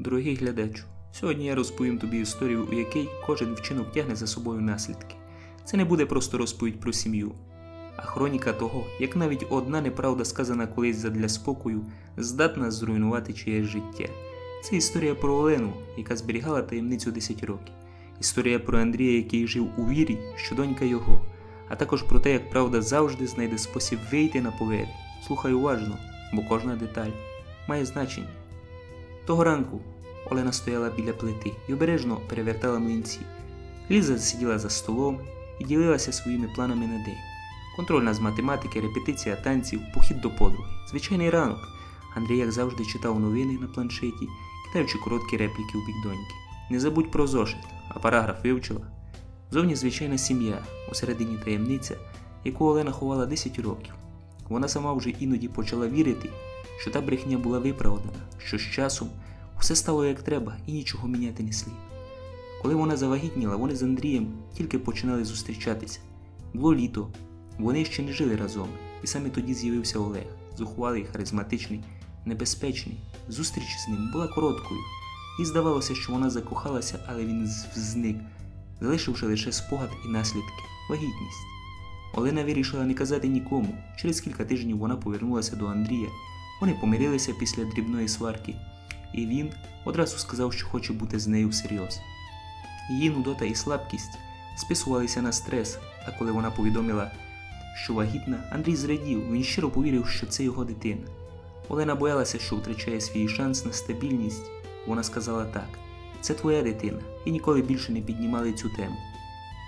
Дорогий глядачу, сьогодні я розповім тобі історію, у якій кожен вчинок тягне за собою наслідки. Це не буде просто розповідь про сім'ю, а хроніка того, як навіть одна неправда, сказана колись задля спокою, здатна зруйнувати чиєсь життя. Це історія про Олену, яка зберігала таємницю 10 років. Історія про Андрія, який жив у вірі, що донька його, а також про те, як правда завжди знайде спосіб вийти на поверхню. Слухай уважно, бо кожна деталь має значення. Того ранку Олена стояла біля плити і обережно перевертала млинці. Ліза сиділа за столом і ділилася своїми планами на день. Контрольна з математики, репетиція танців, похід до подруги. Звичайний ранок. Андрій, як завжди, читав новини на планшеті, кидаючи короткі репліки у бік доньки. Не забудь про зошит, а параграф вивчила. Зовні звичайна сім'я, усередині таємниця, яку Олена ховала 10 років. Вона сама вже іноді почала вірити, що та брехня була виправдана, що з часом все стало як треба і нічого міняти не слід. Коли вона завагітніла, вони з Андрієм тільки починали зустрічатися. Було літо, вони ще не жили разом, і саме тоді з'явився Олег, зухвалий, харизматичний, небезпечний. Зустріч з ним була короткою, і здавалося, що вона закохалася, але він зник, залишивши лише спогад і наслідки вагітність. Олена вирішила не казати нікому. Через кілька тижнів вона повернулася до Андрія. Вони помирилися після дрібної сварки, і він одразу сказав, що хоче бути з нею всерйоз. Її нудота і слабкість списувалися на стрес, а коли вона повідомила, що вагітна, Андрій зрадів, він щиро повірив, що це його дитина. Олена боялася, що втрачає свій шанс на стабільність. Вона сказала так: це твоя дитина, і ніколи більше не піднімали цю тему.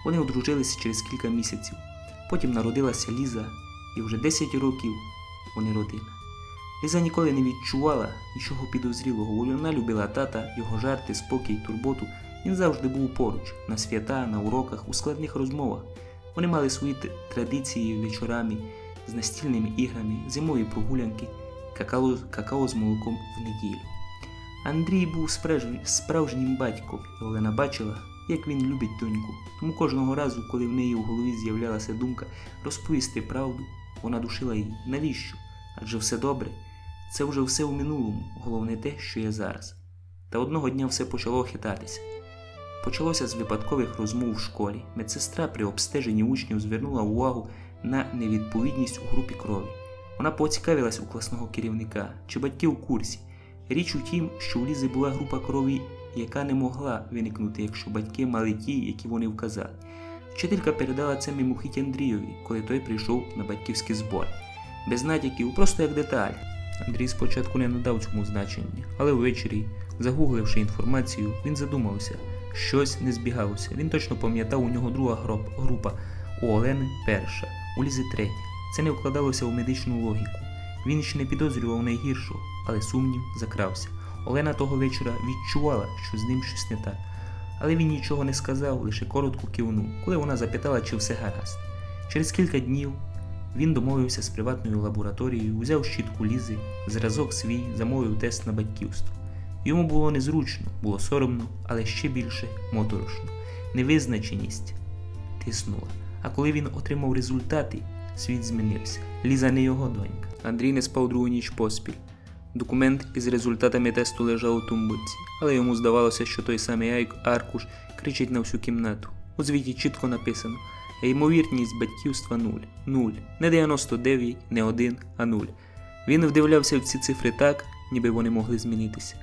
Вони одружилися через кілька місяців. Потім народилася Ліза, і вже 10 років вони родина. Ліза ніколи не відчувала нічого підозрілого. Вона любила тата, його жарти, спокій, турботу. Він завжди був поруч, на свята, на уроках, у складних розмовах. Вони мали свої традиції вечорами з настільними іграми, зимові прогулянки, какао, какао з молоком в неділю. Андрій був справжнім, батьком, і Олена бачила, як він любить доньку. Тому кожного разу, коли в неї в голові з'являлася думка розповісти правду, вона душила її. Навіщо? Адже все добре. Це вже все у минулому, головне те, що є зараз. Та одного дня все почало хитатися. Почалося з випадкових розмов в школі. Медсестра при обстеженні учнів звернула увагу на невідповідність у групі крові. Вона поцікавилась у класного керівника, чи батьки у курсі. Річ у тім, що у Лізи була група крові, яка не могла виникнути, якщо батьки мали ті, які вони вказали. Вчителька передала це мимохідь Андрійові, коли той прийшов на батьківський збор. Без натяків, просто як деталь. Андрій спочатку не надав цьому значення, але ввечері, загугливши інформацію, він задумався, щось не збігалося. Він точно пам'ятав у нього друга група, у Олени перша, у Лізи третя. Це не вкладалося у медичну логіку. Він ще не підозрював найгіршого, але сумнів закрався. Олена того вечора відчувала, що з ним щось не так. Але він нічого не сказав, лише коротко кивнув, коли вона запитала, чи все гаразд. Через кілька днів він домовився з приватною лабораторією, взяв щітку лізи, зразок свій, замовив тест на батьківство. Йому було незручно, було соромно, але ще більше моторошно. Невизначеність тиснула. А коли він отримав результати, світ змінився. Ліза не його донька. Андрій не спав другу ніч поспіль. Документ із результатами тесту лежав у тумбочці, але йому здавалося, що той самий айк- аркуш кричить на всю кімнату. У звіті чітко написано: ймовірність батьківства 0. 0. Не 99, не 1, а 0. Він вдивлявся в ці цифри так, ніби вони могли змінитися,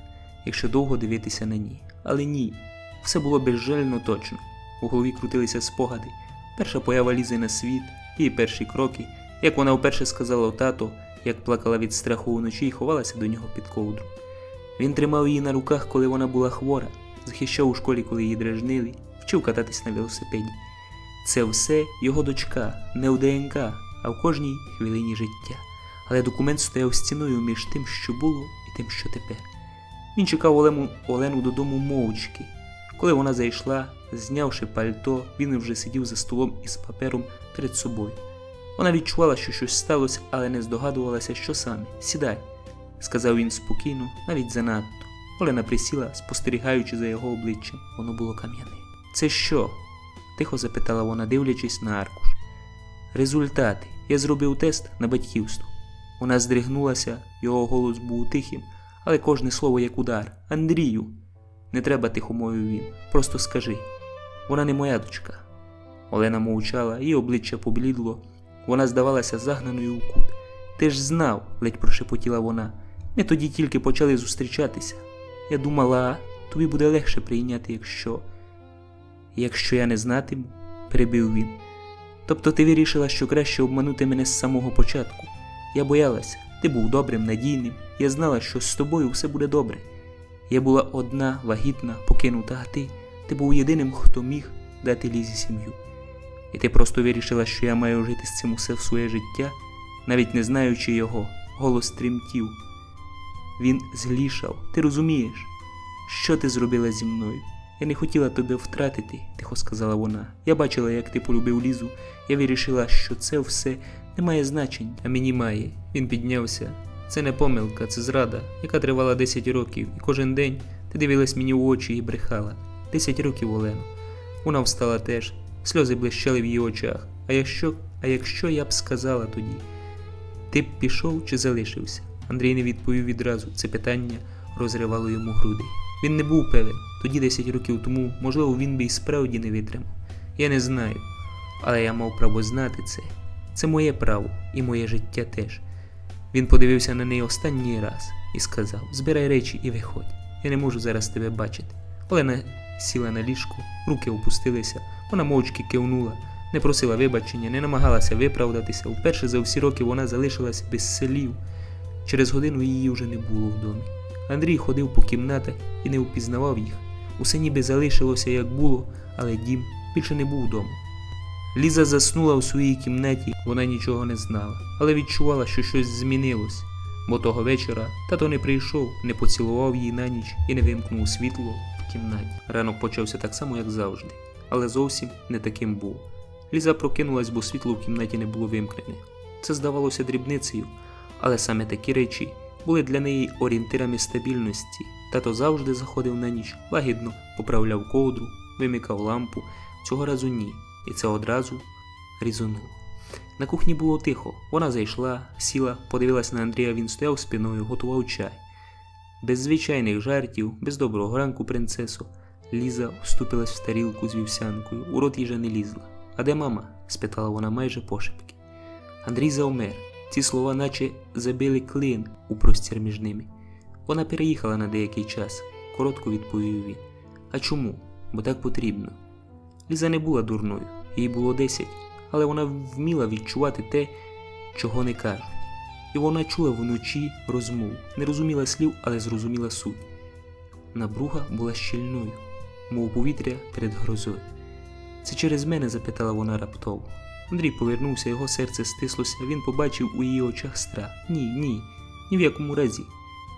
якщо довго дивитися на ні. Але ні. Все було безжально точно. У голові крутилися спогади. Перша поява Лізи на світ, її перші кроки, як вона вперше сказала тато, як плакала від страху вночі і ховалася до нього під ковдру. Він тримав її на руках, коли вона була хвора, захищав у школі, коли її дражнили, вчив кататись на велосипеді. Це все його дочка, не у ДНК, а в кожній хвилині життя. Але документ стояв стіною між тим, що було, і тим, що тепер. Він чекав Олену, Олену додому мовчки. Коли вона зайшла, знявши пальто, він вже сидів за столом із папером перед собою. Вона відчувала, що щось сталося, але не здогадувалася, що саме. Сідай, сказав він спокійно, навіть занадто. Олена присіла, спостерігаючи за його обличчям. Воно було кам'яне. Це що? Тихо запитала вона, дивлячись на аркуш. Результати. Я зробив тест на батьківство. Вона здригнулася, його голос був тихим, але кожне слово як удар. Андрію. Не треба тихо мовив він. Просто скажи. Вона не моя дочка. Олена мовчала, її обличчя поблідло. Вона здавалася загнаною у кут. Ти ж знав, ледь прошепотіла вона. Ми тоді тільки почали зустрічатися. Я думала, тобі буде легше прийняти, якщо. Якщо я не знатиму, перебив він. Тобто ти вирішила, що краще обманути мене з самого початку. Я боялася, ти був добрим, надійним, я знала, що з тобою все буде добре. Я була одна, вагітна, покинута, а ти, ти був єдиним, хто міг дати лізі сім'ю. І ти просто вирішила, що я маю жити з цим усе в своє життя, навіть не знаючи його, голос тремтів. Він злішав, ти розумієш, що ти зробила зі мною? Я не хотіла тебе втратити, тихо сказала вона. Я бачила, як ти полюбив лізу. Я вирішила, що це все не має значень, а мені має. Він піднявся. Це не помилка, це зрада, яка тривала 10 років, і кожен день ти дивилась мені в очі і брехала. 10 років, Олено. Вона встала теж, сльози блищали в її очах. А якщо, а якщо я б сказала тоді, ти б пішов чи залишився? Андрій не відповів відразу. Це питання розривало йому груди. Він не був певен. Тоді 10 років тому, можливо, він би і справді не витримав. Я не знаю. Але я мав право знати це. Це моє право і моє життя теж. Він подивився на неї останній раз і сказав: Збирай речі і виходь. Я не можу зараз тебе бачити. Олена сіла на ліжку, руки опустилися, вона мовчки кивнула, не просила вибачення, не намагалася виправдатися. Вперше за всі роки вона залишилася без слів. Через годину її вже не було в домі. Андрій ходив по кімнатах і не впізнавав їх. Усе ніби залишилося, як було, але дім більше не був вдома. Ліза заснула у своїй кімнаті, вона нічого не знала, але відчувала, що щось змінилось, бо того вечора тато не прийшов, не поцілував її на ніч і не вимкнув світло в кімнаті. Ранок почався так само, як завжди, але зовсім не таким був. Ліза прокинулась, бо світло в кімнаті не було вимкнене. Це здавалося дрібницею, але саме такі речі були для неї орієнтирами стабільності. Тато завжди заходив на ніч, лагідно поправляв ковдру, вимикав лампу. Цього разу ні, і це одразу різонуло. На кухні було тихо. Вона зайшла, сіла, подивилась на Андрія, він стояв спиною, готував чай. Без звичайних жартів, без доброго ранку, принцесо, Ліза вступилась в тарілку з вівсянкою, у рот їжа не лізла. А де мама? спитала вона майже пошепки. Андрій завмер. Ці слова наче забили клин у простір між ними. Вона переїхала на деякий час, коротко відповів він. А чому? Бо так потрібно. Ліза не була дурною, їй було 10, але вона вміла відчувати те, чого не кажуть. І вона чула вночі розмову, не розуміла слів, але зрозуміла суть. Набруга була щільною, мов повітря перед грозою. Це через мене? запитала вона раптово. Андрій повернувся, його серце стислося, він побачив у її очах страх. Ні, ні, ні в якому разі.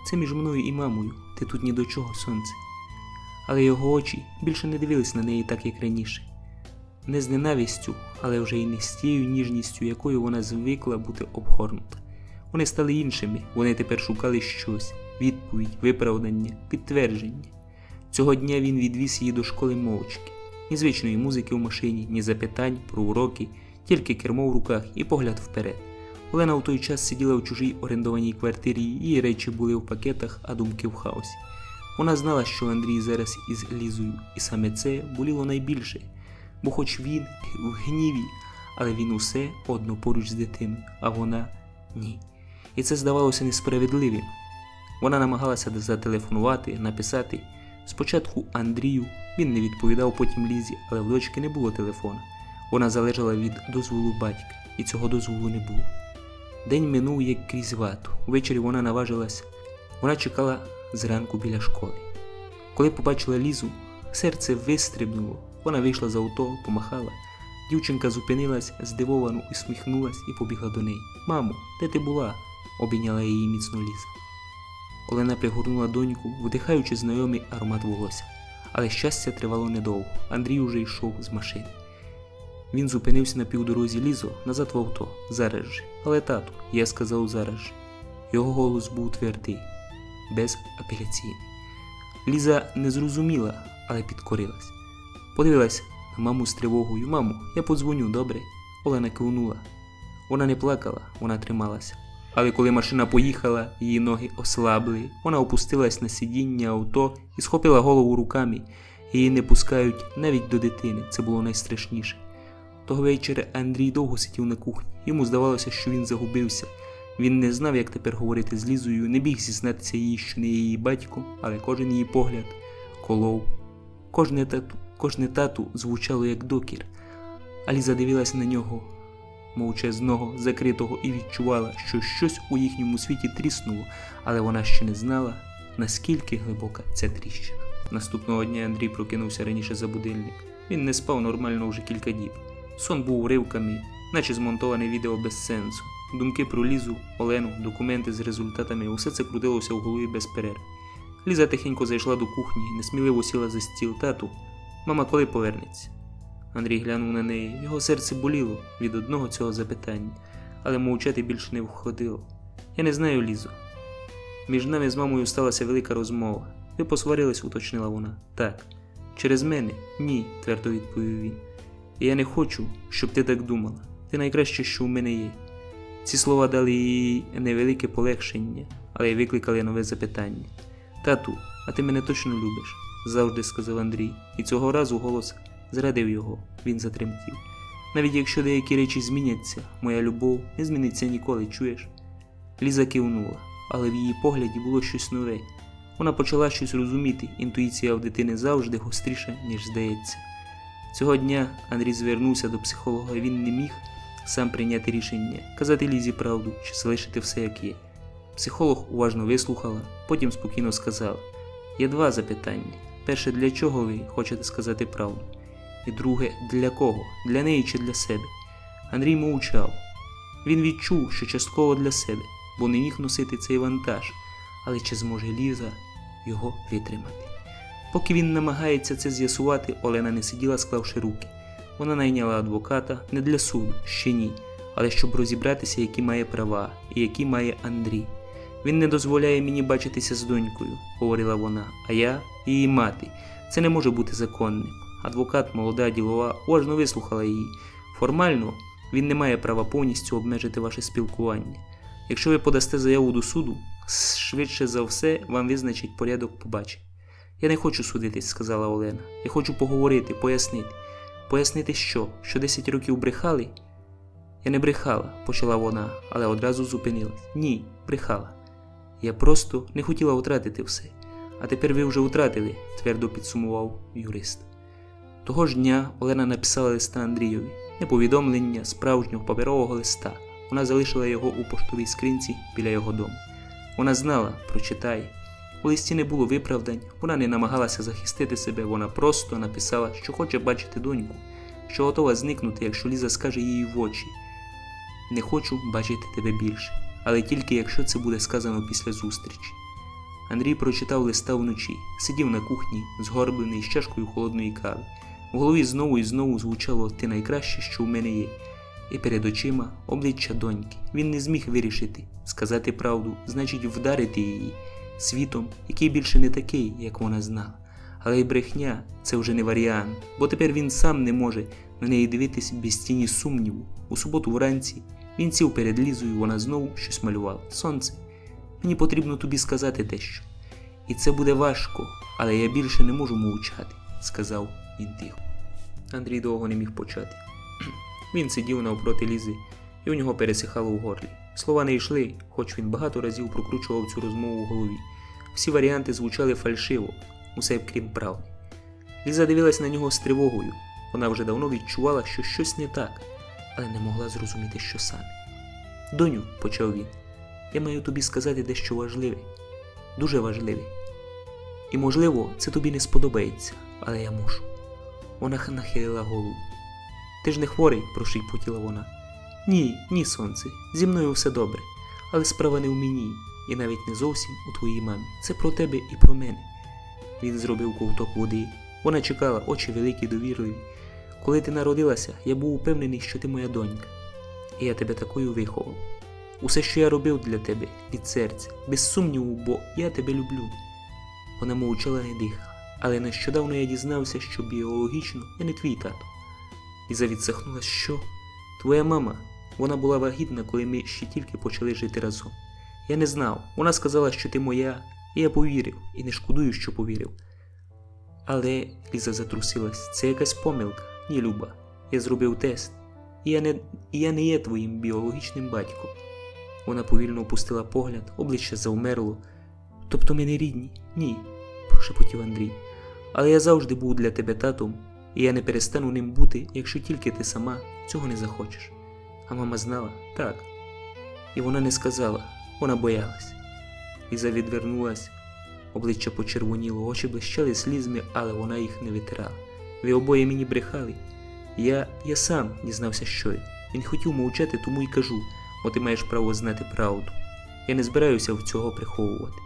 Це між мною і мамою, ти тут ні до чого, сонце. Але його очі більше не дивились на неї так, як раніше. Не з ненавистю, але вже й не з тією ніжністю, якою вона звикла бути обгорнута. Вони стали іншими, вони тепер шукали щось відповідь, виправдання, підтвердження. Цього дня він відвіз її до школи мовчки, ні звичної музики в машині, ні запитань про уроки, тільки кермо в руках і погляд вперед. Олена в той час сиділа в чужій орендованій квартирі, її речі були в пакетах, а думки в хаосі. Вона знала, що Андрій зараз із Лізою, і саме це боліло найбільше, бо хоч він в гніві, але він усе одно поруч з дитиною, а вона ні. І це здавалося несправедливим. Вона намагалася зателефонувати, написати. Спочатку Андрію він не відповідав, потім Лізі, але в дочки не було телефона. Вона залежала від дозволу батька, і цього дозволу не було. День минув як крізь вату. Увечері вона наважилась. Вона чекала зранку біля школи. Коли побачила Лізу, серце вистрибнуло. Вона вийшла з авто, помахала. Дівчинка зупинилась, здивовано усміхнулась і побігла до неї. Мамо, де ти була? обійняла її міцно Ліза. Олена пригорнула доньку, вдихаючи знайомий аромат волосся. Але щастя тривало недовго. Андрій уже йшов з машини. Він зупинився на півдорозі лізо назад в авто, зараз же. Але тату, я сказав зараз же. Його голос був твердий, безапеляційний. Ліза не зрозуміла, але підкорилась. Подивилась на маму з тривогою. Мамо, я подзвоню, добре? Олена кивнула. Вона не плакала, вона трималася. Але коли машина поїхала, її ноги ослабли. Вона опустилась на сидіння авто і схопила голову руками. Її не пускають навіть до дитини. Це було найстрашніше. Того вечора Андрій довго сидів на кухні. Йому здавалося, що він загубився. Він не знав, як тепер говорити з Лізою, не біг зізнатися їй, що не її батьком, але кожен її погляд колов. Кожне тату, кожне тату звучало як докір. А Ліза дивилась на нього мовчазного, закритого, і відчувала, що щось у їхньому світі тріснуло, але вона ще не знала, наскільки глибока ця тріщина. Наступного дня Андрій прокинувся раніше за будильник. Він не спав нормально вже кілька діб. Сон був уривками, наче змонтоване відео без сенсу. Думки про Лізу, Олену, документи з результатами усе це крутилося в голові без перерв. Ліза тихенько зайшла до кухні, несміливо сіла за стіл тату. Мама коли повернеться? Андрій глянув на неї. Його серце боліло від одного цього запитання, але мовчати більше не входило. Я не знаю, Лізо. Між нами з мамою сталася велика розмова. Ви посварились, уточнила вона. Так. Через мене? Ні, твердо відповів він. І я не хочу, щоб ти так думала. Ти найкраще, що у мене є. Ці слова дали їй невелике полегшення, але й викликали нове запитання. Тату, а ти мене точно любиш? завжди сказав Андрій, і цього разу голос зрадив його, він затремтів. Навіть якщо деякі речі зміняться, моя любов не зміниться ніколи, чуєш? Ліза кивнула, але в її погляді було щось нове. Вона почала щось розуміти, інтуїція в дитини завжди гостріша, ніж здається. Цього дня Андрій звернувся до психолога, і він не міг сам прийняти рішення, казати Лізі правду чи залишити все як є. Психолог уважно вислухала, потім спокійно сказала: Є два запитання. Перше, для чого ви хочете сказати правду? І друге, для кого? Для неї чи для себе? Андрій мовчав. Він відчув, що частково для себе, бо не міг носити цей вантаж, але чи зможе Ліза його витримати? Поки він намагається це з'ясувати, Олена не сиділа, склавши руки. Вона найняла адвоката не для суду, ще ні, але щоб розібратися, які має права і які має Андрій. Він не дозволяє мені бачитися з донькою, говорила вона, а я її мати. Це не може бути законним. Адвокат, молода ділова, уважно вислухала її. Формально він не має права повністю обмежити ваше спілкування. Якщо ви подасте заяву до суду, швидше за все вам визначить порядок побачень. Я не хочу судитись, сказала Олена. Я хочу поговорити, пояснити. Пояснити що? Що 10 років брехали? Я не брехала, почала вона, але одразу зупинилась. Ні, брехала. Я просто не хотіла втратити все. А тепер ви вже втратили, твердо підсумував юрист. Того ж дня Олена написала листа Андрійові, не повідомлення справжнього паперового листа. Вона залишила його у поштовій скринці біля його дому. Вона знала, прочитає. У листі не було виправдань, вона не намагалася захистити себе, вона просто написала, що хоче бачити доньку, що готова зникнути, якщо Ліза скаже їй в очі. Не хочу бачити тебе більше, але тільки якщо це буде сказано після зустрічі. Андрій прочитав листа вночі, сидів на кухні, згорблений з чашкою холодної кави. В голові знову і знову звучало ти найкраще, що в мене є, і перед очима обличчя доньки. Він не зміг вирішити, сказати правду, значить, вдарити її світом, який більше не такий, як вона знала. Але й брехня це вже не варіант, бо тепер він сам не може на неї дивитись без тіні сумніву. У суботу вранці він сів перед лізою, вона знову щось малювала. Сонце, мені потрібно тобі сказати дещо. І це буде важко, але я більше не можу мовчати, сказав він тихо. Андрій довго не міг почати. Він сидів навпроти лізи, і у нього пересихало в горлі. Слова не йшли, хоч він багато разів прокручував цю розмову в голові. Всі варіанти звучали фальшиво, усе крім правди. Ліза дивилась на нього з тривогою. Вона вже давно відчувала, що щось не так, але не могла зрозуміти, що саме. Доню, почав він, я маю тобі сказати дещо важливе, дуже важливе. І, можливо, це тобі не сподобається, але я мушу. Вона нахилила голову. Ти ж не хворий, прошепотіла вона. Ні, ні, сонце, зі мною все добре, але справа не в мені, і навіть не зовсім у твоїй мамі. Це про тебе і про мене. Він зробив ковток води. Вона чекала, очі великі, довірливі. Коли ти народилася, я був упевнений, що ти моя донька, і я тебе такою виховав. Усе, що я робив для тебе, від серця, без сумніву, бо я тебе люблю. Вона мовчала не дихала, але нещодавно я дізнався, що біологічно я не твій тато. Ліза відсахнула, що? Твоя мама. Вона була вагітна, коли ми ще тільки почали жити разом. Я не знав. Вона сказала, що ти моя, і я повірив, і не шкодую, що повірив. Але Ліза затрусилась. Це якась помилка. Ні, Люба. Я зробив тест. І я не, і я не є твоїм біологічним батьком. Вона повільно опустила погляд, обличчя завмерло. Тобто ми не рідні? Ні, прошепотів Андрій. Але я завжди був для тебе татом, і я не перестану ним бути, якщо тільки ти сама цього не захочеш. А мама знала? Так. І вона не сказала, вона боялась. Ліза відвернулась, обличчя почервоніло, очі блищали слізьми, але вона їх не витирала. Ви обоє мені брехали. Я я сам дізнався, що я. Він хотів мовчати, тому й кажу, бо ти маєш право знати правду. Я не збираюся в цього приховувати.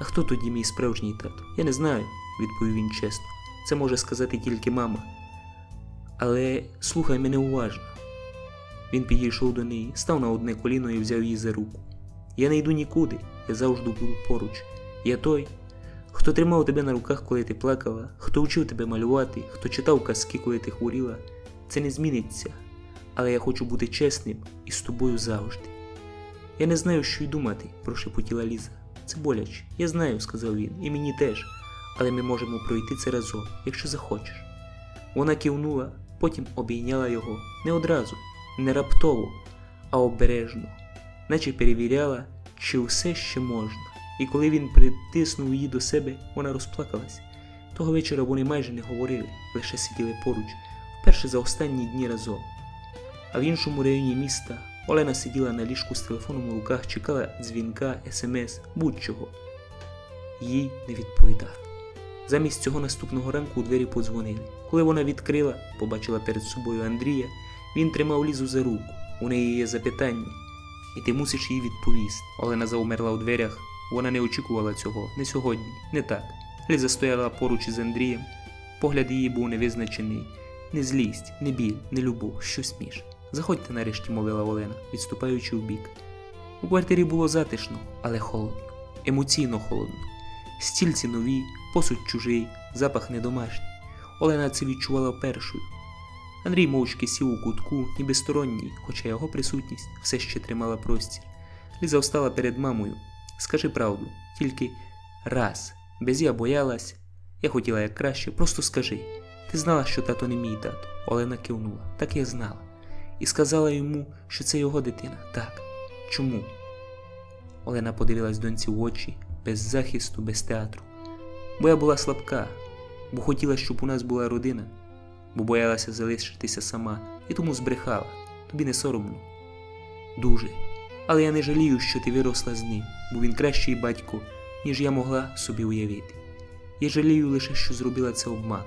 А хто тоді мій справжній тато? Я не знаю, відповів він чесно. Це може сказати тільки мама. Але слухай мене уважно. Він підійшов до неї, став на одне коліно і взяв її за руку. Я не йду нікуди, я завжди буду поруч. Я той, хто тримав тебе на руках, коли ти плакала, хто вчив тебе малювати, хто читав казки, коли ти хворіла. Це не зміниться, але я хочу бути чесним і з тобою завжди. Я не знаю, що й думати, прошепотіла Ліза. Це боляче. Я знаю, сказав він, і мені теж, але ми можемо пройти це разом, якщо захочеш. Вона кивнула, потім обійняла його не одразу, не раптово, а обережно, наче перевіряла, чи все ще можна. І коли він притиснув її до себе, вона розплакалась. Того вечора вони майже не говорили, лише сиділи поруч, вперше за останні дні разом. А в іншому районі міста Олена сиділа на ліжку з телефоном у руках, чекала дзвінка, смс, будь-чого. Їй не відповідав. Замість цього наступного ранку у двері подзвонили. Коли вона відкрила, побачила перед собою Андрія, він тримав лізу за руку. У неї є запитання, і ти мусиш їй відповісти. Олена заумерла у дверях. Вона не очікувала цього, не сьогодні, не так. Ліза стояла поруч із Андрієм. Погляд її був невизначений. Не злість, не біль, не любов, щось між. Заходьте нарешті, мовила Олена, відступаючи вбік. У квартирі було затишно, але холодно, емоційно холодно. Стільці нові, посуд чужий, запах недомашній. Олена це відчувала першою. Андрій мовчки сів у кутку, ніби сторонній, хоча його присутність все ще тримала простір. Ліза встала перед мамою. Скажи правду, тільки раз. Без я боялась, я хотіла як краще, просто скажи. Ти знала, що тато не мій тато. Олена кивнула. Так я знала. І сказала йому, що це його дитина. Так. Чому? Олена подивилась доньці в очі, без захисту, без театру. Бо я була слабка, бо хотіла, щоб у нас була родина, бо боялася залишитися сама і тому збрехала. Тобі не соромно. Дуже. Але я не жалію, що ти виросла з ним, бо він кращий батько, ніж я могла собі уявити. Я жалію лише, що зробила це обманом.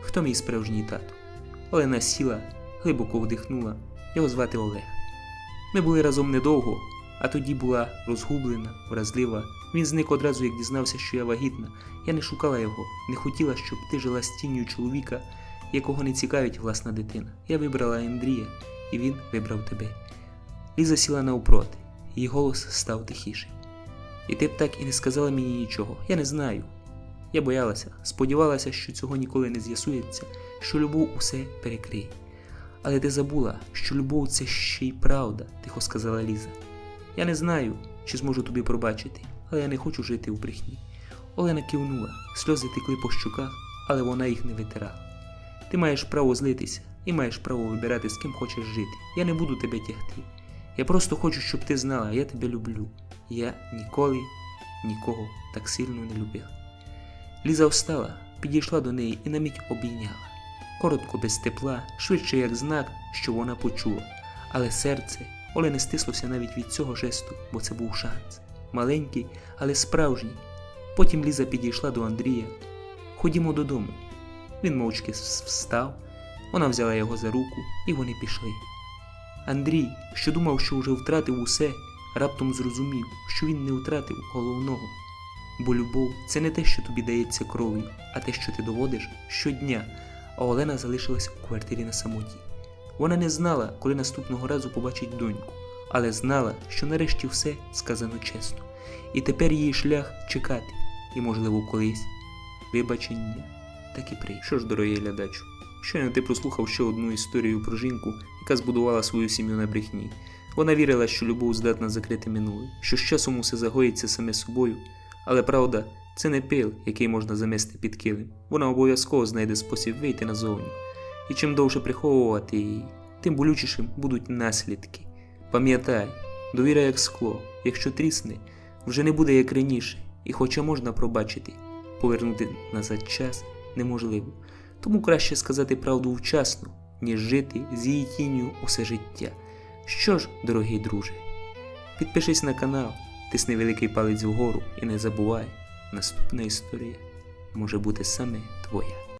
Хто мій справжній тато? Олена сіла, глибоко вдихнула, його звати Олег. Ми були разом недовго, а тоді була розгублена, вразлива. Він зник одразу, як дізнався, що я вагітна. Я не шукала його, не хотіла, щоб ти жила з тінню чоловіка, якого не цікавить власна дитина. Я вибрала Андрія, і він вибрав тебе. Ліза сіла навпроти, її голос став тихішим. І ти б так і не сказала мені нічого. Я не знаю. Я боялася, сподівалася, що цього ніколи не з'ясується, що любов усе перекриє. Але ти забула, що любов це ще й правда, тихо сказала Ліза. Я не знаю, чи зможу тобі пробачити, але я не хочу жити в брехні. Олена кивнула, сльози текли по щуках, але вона їх не витирала. Ти маєш право злитися і маєш право вибирати, з ким хочеш жити. Я не буду тебе тягти. Я просто хочу, щоб ти знала, я тебе люблю. Я ніколи нікого так сильно не любила. Ліза встала, підійшла до неї і на мить обійняла. Коротко, без тепла, швидше як знак, що вона почула, але серце Олени стислося навіть від цього жесту, бо це був шанс. Маленький, але справжній. Потім Ліза підійшла до Андрія. Ходімо додому. Він мовчки встав, вона взяла його за руку, і вони пішли. Андрій, що думав, що вже втратив усе, раптом зрозумів, що він не втратив головного. Бо любов це не те, що тобі дається кров'ю, а те, що ти доводиш щодня, а Олена залишилась у квартирі на самоті. Вона не знала, коли наступного разу побачить доньку, але знала, що нарешті все сказано чесно, і тепер її шлях чекати, і, можливо, колись вибачення так і прийде. Що ж, дорогий глядачу, Щойно ти прослухав ще одну історію про жінку, яка збудувала свою сім'ю на брехні. Вона вірила, що любов здатна закрити минуле, що з часом усе загоїться саме собою. Але правда, це не пил, який можна замести під килим. Вона обов'язково знайде спосіб вийти назовню. І чим довше приховувати її, тим болючішим будуть наслідки. Пам'ятай, довіра як скло, якщо трісне, вже не буде як раніше, і хоча можна пробачити, повернути назад час неможливо. Тому краще сказати правду вчасно, ніж жити з її тінню усе життя. Що ж, дорогий друже, підпишись на канал, тисни великий палець вгору і не забувай, наступна історія може бути саме твоя.